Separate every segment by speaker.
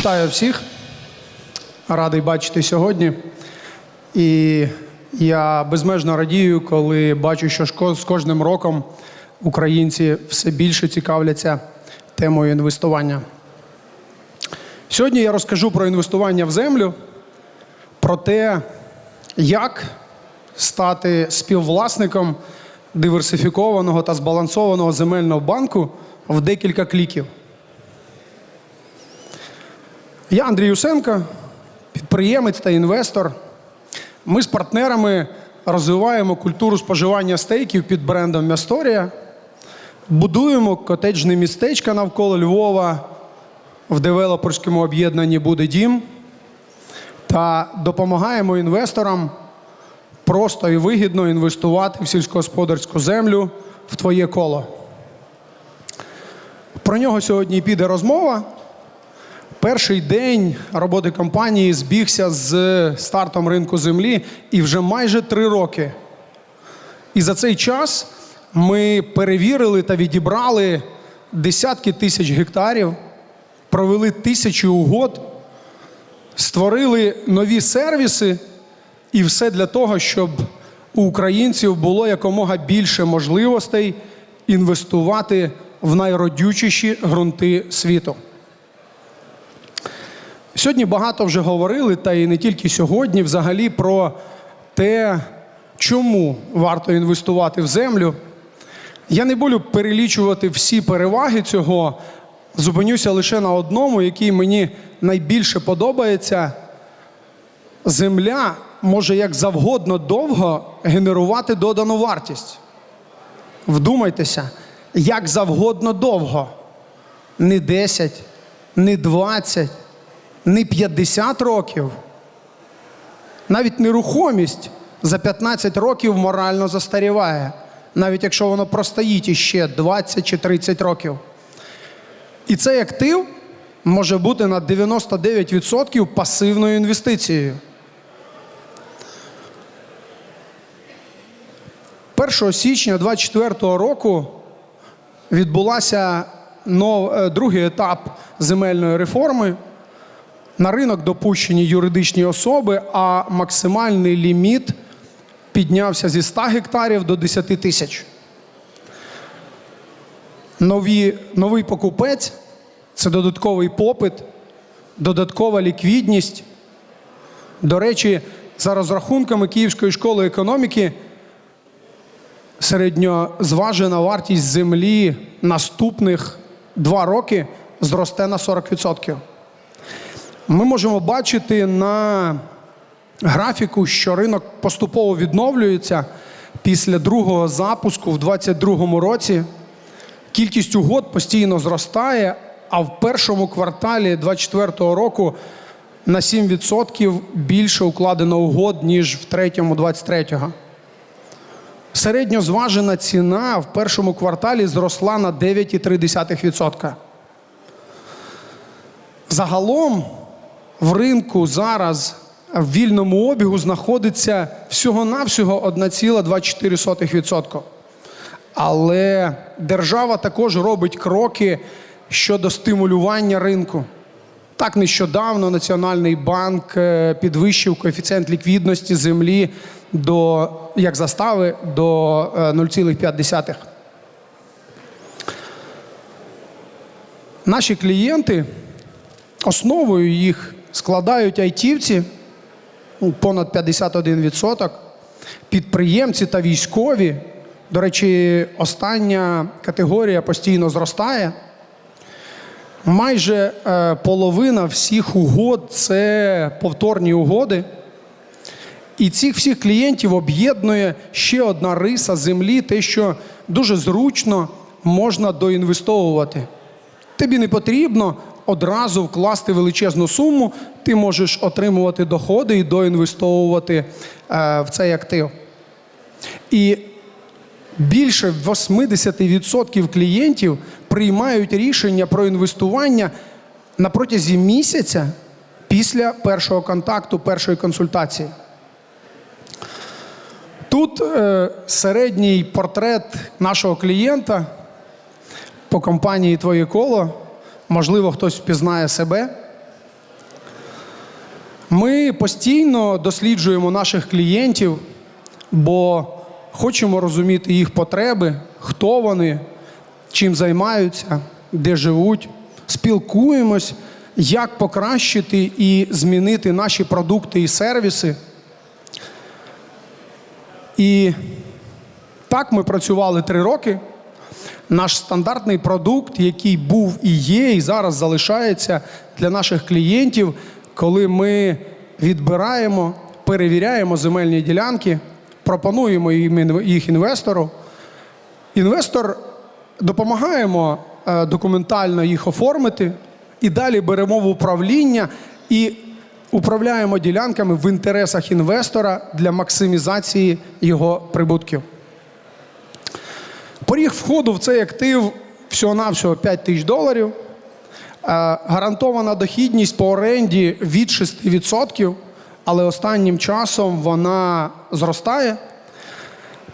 Speaker 1: Вітаю всіх. Радий бачити сьогодні. І я безмежно радію, коли бачу, що з кожним роком українці все більше цікавляться темою інвестування. Сьогодні я розкажу про інвестування в землю, про те, як стати співвласником диверсифікованого та збалансованого земельного банку в декілька кліків. Я Андрій Юсенко, підприємець та інвестор. Ми з партнерами розвиваємо культуру споживання стейків під брендом Мясторія, будуємо котеджне містечка навколо Львова в девелоперському об'єднанні Буде дім та допомагаємо інвесторам просто і вигідно інвестувати в сільськогосподарську землю в твоє коло. Про нього сьогодні піде розмова. Перший день роботи компанії збігся з стартом ринку землі і вже майже три роки. І за цей час ми перевірили та відібрали десятки тисяч гектарів, провели тисячі угод, створили нові сервіси, і все для того, щоб у українців було якомога більше можливостей інвестувати в найродючіші ґрунти світу. Сьогодні багато вже говорили, та і не тільки сьогодні, взагалі про те, чому варто інвестувати в землю. Я не буду перелічувати всі переваги цього, зупинюся лише на одному, який мені найбільше подобається. Земля може як завгодно довго генерувати додану вартість. Вдумайтеся, як завгодно довго. Не 10, не 20, не 50 років. Навіть нерухомість за 15 років морально застаріває, навіть якщо воно простоїть іще 20 чи 30 років. І цей актив може бути на 99% пасивною інвестицією. 1 січня 2024 року відбулася нов, е, другий етап земельної реформи. На ринок допущені юридичні особи, а максимальний ліміт піднявся зі 100 гектарів до 10 тисяч. Нові, новий покупець це додатковий попит, додаткова ліквідність. До речі, за розрахунками Київської школи економіки, середньозважена вартість землі наступних два роки зросте на 40%. Ми можемо бачити на графіку, що ринок поступово відновлюється після другого запуску в 2022 році. Кількість угод постійно зростає, а в першому кварталі 2024 року на 7% більше укладено угод, ніж в третьому 23-го. Середньозважена ціна в першому кварталі зросла на 9,3%. Загалом в ринку зараз в вільному обігу знаходиться всього-навсього 1,24%. Але держава також робить кроки щодо стимулювання ринку. Так нещодавно Національний банк е, підвищив коефіцієнт ліквідності землі до як застави до е, 0,5. Наші клієнти основою їх складають айтівці ну, понад 51%, підприємці та військові. До речі, остання категорія постійно зростає. Майже е, половина всіх угод це повторні угоди. І цих всіх клієнтів об'єднує ще одна риса землі, те, що дуже зручно можна доінвестовувати. Тобі не потрібно одразу вкласти величезну суму, ти можеш отримувати доходи і доінвестовувати е, в цей актив. І більше 80% клієнтів приймають рішення про інвестування на протязі місяця після першого контакту, першої консультації. Тут е, середній портрет нашого клієнта по компанії Твоє коло. Можливо, хтось впізнає себе. Ми постійно досліджуємо наших клієнтів, бо хочемо розуміти їх потреби, хто вони, чим займаються, де живуть, спілкуємось, як покращити і змінити наші продукти і сервіси. І так ми працювали три роки. Наш стандартний продукт, який був і є, і зараз залишається для наших клієнтів, коли ми відбираємо, перевіряємо земельні ділянки, пропонуємо їх інвестору. Інвестор допомагаємо е, документально їх оформити і далі беремо в управління і управляємо ділянками в інтересах інвестора для максимізації його прибутків. Поріг входу в цей актив всього-навсього 5 тисяч доларів. Е, Гарантована дохідність по оренді від 6%, але останнім часом вона зростає.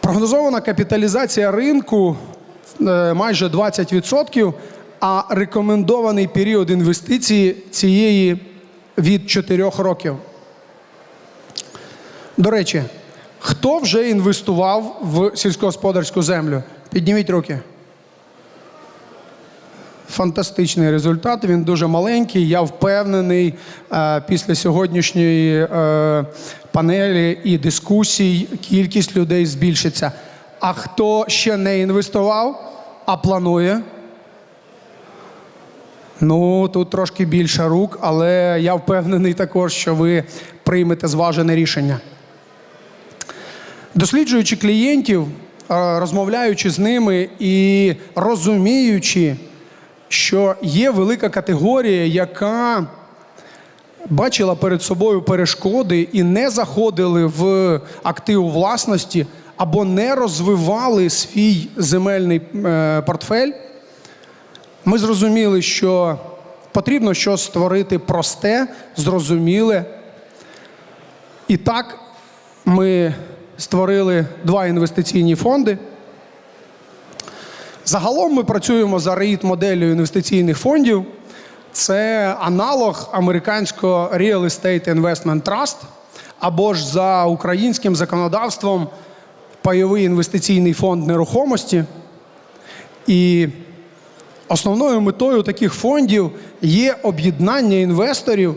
Speaker 1: Прогнозована капіталізація ринку е, майже 20%, а рекомендований період інвестиції цієї від 4 років. До речі, хто вже інвестував в сільськогосподарську землю? Підніміть руки. Фантастичний результат. Він дуже маленький. Я впевнений е, після сьогоднішньої е, панелі і дискусій кількість людей збільшиться. А хто ще не інвестував, а планує? Ну, тут трошки більше рук, але я впевнений також, що ви приймете зважене рішення. Досліджуючи клієнтів, розмовляючи з ними і розуміючи, що є велика категорія, яка бачила перед собою перешкоди і не заходили в актив власності або не розвивали свій земельний е, портфель, ми зрозуміли, що потрібно щось створити просте, зрозуміле. І так ми створили два інвестиційні фонди. Загалом ми працюємо за рейд моделлю інвестиційних фондів. Це аналог американського Real Estate Investment Trust, або ж за українським законодавством пайовий інвестиційний фонд нерухомості. І основною метою таких фондів є об'єднання інвесторів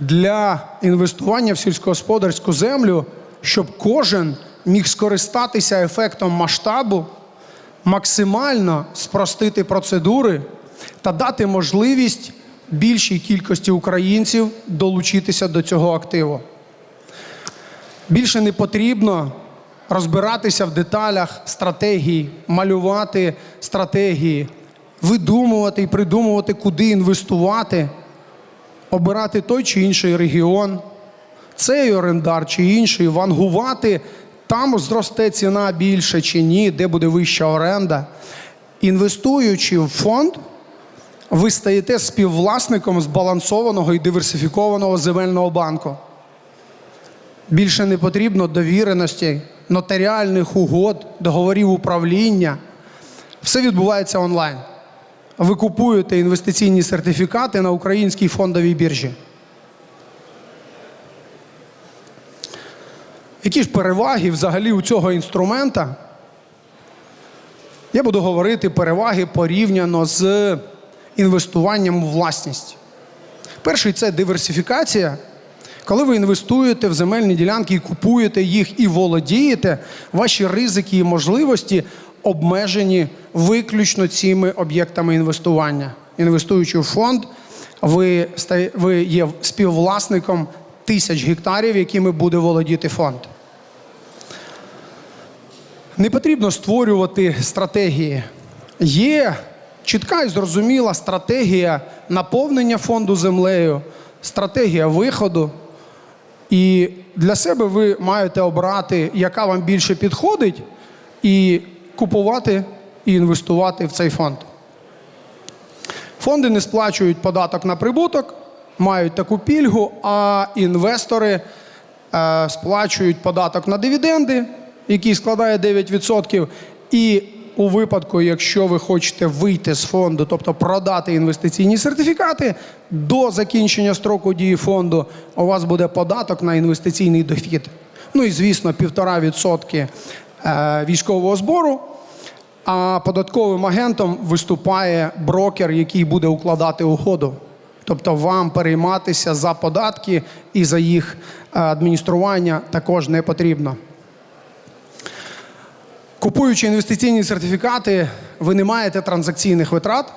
Speaker 1: для інвестування в сільськогосподарську землю, щоб кожен міг скористатися ефектом масштабу, максимально спростити процедури та дати можливість більшій кількості українців долучитися до цього активу. Більше не потрібно розбиратися в деталях стратегії, малювати стратегії, видумувати і придумувати, куди інвестувати, обирати той чи інший регіон, цей орендар чи інший, вангувати, там зросте ціна більше чи ні, де буде вища оренда. Інвестуючи в фонд, ви стаєте співвласником збалансованого і диверсифікованого земельного банку. Більше не потрібно довіреності, нотаріальних угод, договорів управління. Все відбувається онлайн. Ви купуєте інвестиційні сертифікати на українській фондовій біржі. Які ж переваги взагалі у цього інструмента? Я буду говорити переваги порівняно з інвестуванням у власність. Перший це диверсифікація. Коли ви інвестуєте в земельні ділянки і купуєте їх і володієте, ваші ризики і можливості обмежені виключно цими об'єктами інвестування. Інвестуючи в фонд, ви, ви є співвласником тисяч гектарів, якими буде володіти фонд. Не потрібно створювати стратегії. Є чітка і зрозуміла стратегія наповнення фонду землею, стратегія виходу. І для себе ви маєте обрати, яка вам більше підходить, і купувати і інвестувати в цей фонд. Фонди не сплачують податок на прибуток, мають таку пільгу, а інвестори е, сплачують податок на дивіденди, який складає 9%, і у випадку, якщо ви хочете вийти з фонду, тобто продати інвестиційні сертифікати, до закінчення строку дії фонду у вас буде податок на інвестиційний дохід. Ну і звісно, 1,5% е, військового збору. А податковим агентом виступає брокер, який буде укладати угоду. Тобто вам перейматися за податки і за їх е, адміністрування також не потрібно. Купуючи інвестиційні сертифікати, ви не маєте транзакційних витрат,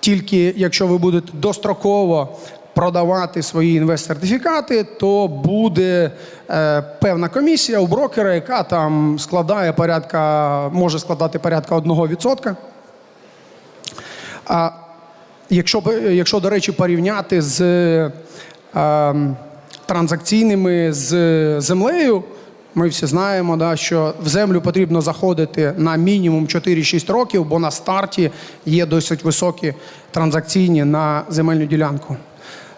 Speaker 1: тільки якщо ви будете достроково продавати свої інвест-сертифікати, то буде е, певна комісія у брокера, яка там складає порядка, може складати порядка 1%. А якщо, якщо до речі, порівняти з е, транзакційними з землею, ми всі знаємо, да, що в землю потрібно заходити на мінімум 4-6 років, бо на старті є досить високі транзакційні на земельну ділянку.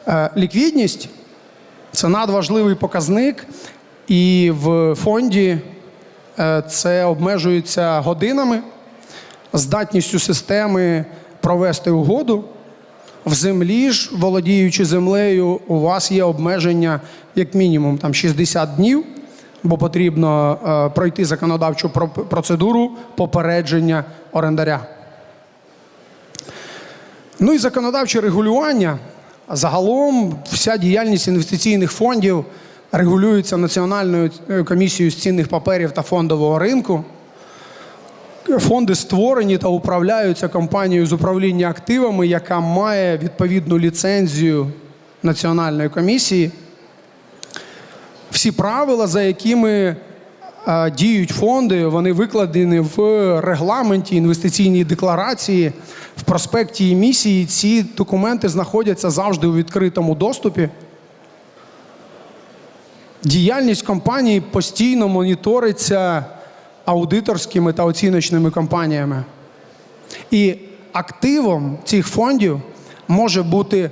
Speaker 1: Е, ліквідність це надважливий показник, і в фонді е, це обмежується годинами, здатністю системи провести угоду. В землі ж, володіючи землею, у вас є обмеження як мінімум там 60 днів, бо потрібно е, пройти законодавчу про- процедуру попередження орендаря. Ну і законодавче регулювання. Загалом вся діяльність інвестиційних фондів регулюється Національною е, комісією з цінних паперів та фондового ринку. Фонди створені та управляються компанією з управління активами, яка має відповідну ліцензію Національної комісії. Всі правила, за якими е, діють фонди, вони викладені в регламенті інвестиційній декларації, в проспекті емісії. Ці документи знаходяться завжди у відкритому доступі. Діяльність компанії постійно моніториться аудиторськими та оціночними компаніями. І активом цих фондів може бути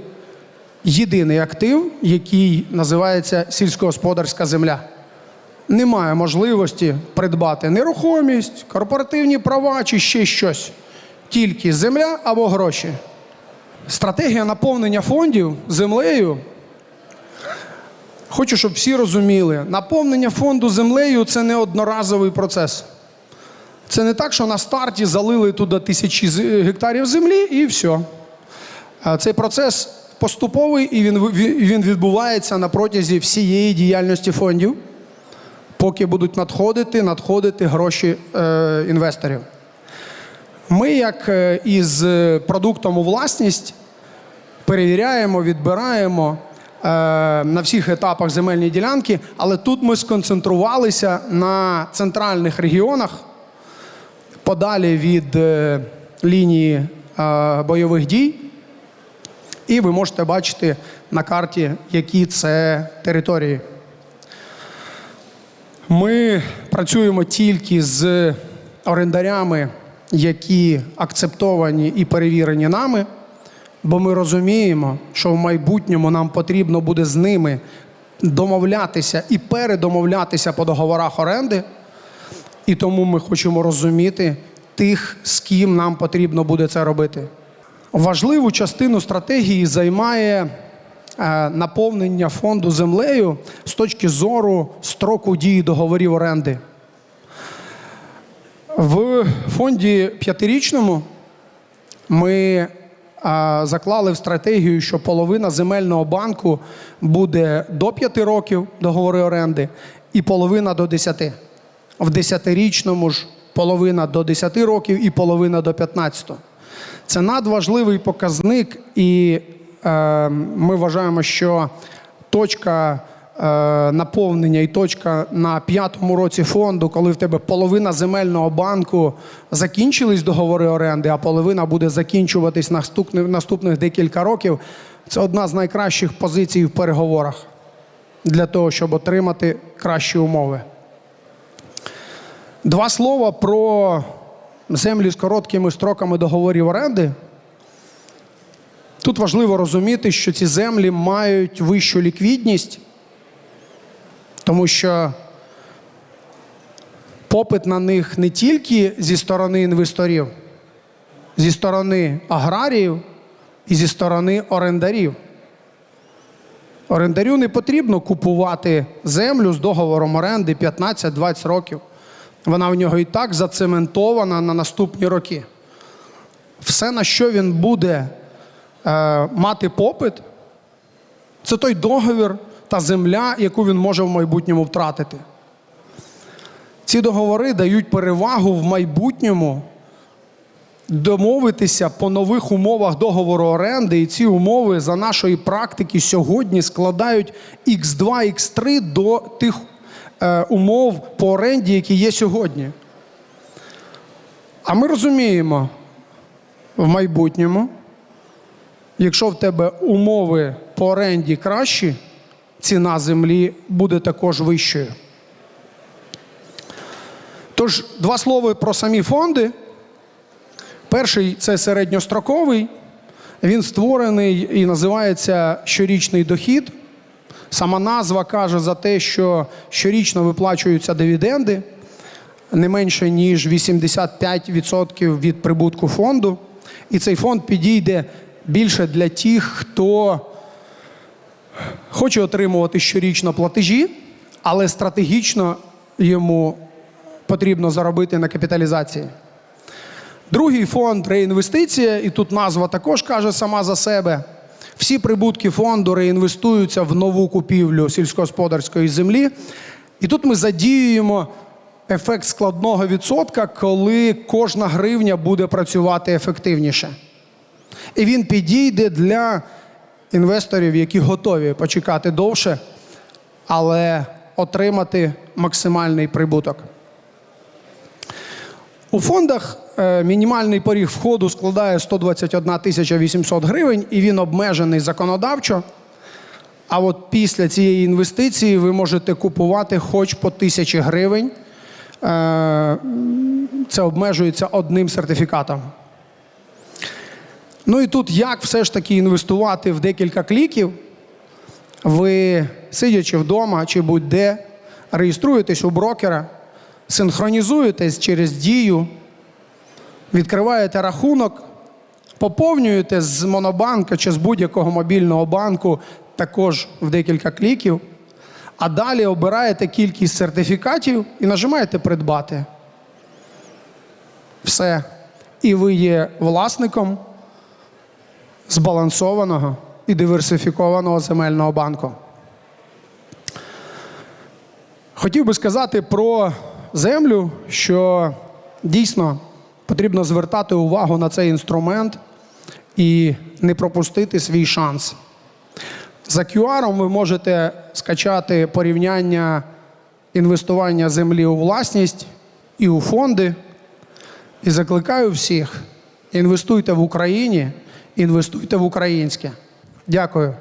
Speaker 1: єдиний актив, який називається сільськогосподарська земля. Немає можливості придбати нерухомість, корпоративні права чи ще щось. Тільки земля або гроші. Стратегія наповнення фондів землею Хочу, щоб всі розуміли, наповнення фонду землею це не одноразовий процес. Це не так, що на старті залили туди тисячі гектарів землі і все. Цей процес поступовий і він, він відбувається на протязі всієї діяльності фондів, поки будуть надходити, надходити гроші е, інвесторів. Ми, як е, із продуктом у власність, перевіряємо, відбираємо е, на всіх етапах земельні ділянки, але тут ми сконцентрувалися на центральних регіонах, подалі від е, лінії е, бойових дій. І ви можете бачити на карті, які це території. Ми працюємо тільки з орендарями, які акцептовані і перевірені нами, бо ми розуміємо, що в майбутньому нам потрібно буде з ними домовлятися і передомовлятися по договорах оренди. І тому ми хочемо розуміти тих, з ким нам потрібно буде це робити. Важливу частину стратегії займає е, наповнення фонду землею з точки зору строку дії договорів оренди. В фонді п'ятирічному ми заклали в стратегію, що половина земельного банку буде до 5 років договори оренди, і половина до 10. В десятирічному ж половина до 10 років і половина до 15. Це надважливий показник, і е, ми вважаємо, що точка е, наповнення і точка на п'ятому році фонду, коли в тебе половина земельного банку закінчились договори оренди, а половина буде закінчуватись наступних, наступних декілька років. Це одна з найкращих позицій в переговорах для того, щоб отримати кращі умови. Два слова про землі з короткими строками договорів оренди. Тут важливо розуміти, що ці землі мають вищу ліквідність, тому що попит на них не тільки зі сторони інвесторів, зі сторони аграріїв і зі сторони орендарів. Орендарю не потрібно купувати землю з договором оренди 15-20 років. Вона в нього і так зацементована на наступні роки. Все, на що він буде е, мати попит, це той договір та земля, яку він може в майбутньому втратити. Ці договори дають перевагу в майбутньому домовитися по нових умовах договору оренди, і ці умови за нашої практики сьогодні складають X2, X3 до тих умов по оренді, які є сьогодні. А ми розуміємо в майбутньому, якщо в тебе умови по оренді кращі, ціна землі буде також вищою. Тож, два слова про самі фонди. Перший це середньостроковий. Він створений і називається щорічний дохід. Сама назва каже за те, що щорічно виплачуються дивіденди не менше ніж 85% від прибутку фонду. І цей фонд підійде більше для тих, хто хоче отримувати щорічно платежі, але стратегічно йому потрібно заробити на капіталізації. Другий фонд реінвестиція, і тут назва також каже сама за себе. Всі прибутки фонду реінвестуються в нову купівлю сільськогосподарської землі. І тут ми задіюємо ефект складного відсотка, коли кожна гривня буде працювати ефективніше. І він підійде для інвесторів, які готові почекати довше, але отримати максимальний прибуток. У фондах е, мінімальний поріг входу складає 121 тисяча 800 гривень, і він обмежений законодавчо. А от після цієї інвестиції ви можете купувати хоч по тисячі гривень. Е, Це обмежується одним сертифікатом. Ну і тут як все ж таки інвестувати в декілька кліків. Ви, сидячи вдома чи будь-де, реєструєтесь у брокера, синхронізуєтесь через дію, відкриваєте рахунок, поповнюєте з Монобанка чи з будь-якого мобільного банку також в декілька кліків, а далі обираєте кількість сертифікатів і нажимаєте придбати. Все. І ви є власником збалансованого і диверсифікованого земельного банку. Хотів би сказати про землю, що дійсно потрібно звертати увагу на цей інструмент і не пропустити свій шанс. За QR ви можете скачати порівняння інвестування землі у власність і у фонди. І закликаю всіх: інвестуйте в Україні, інвестуйте в українське. Дякую.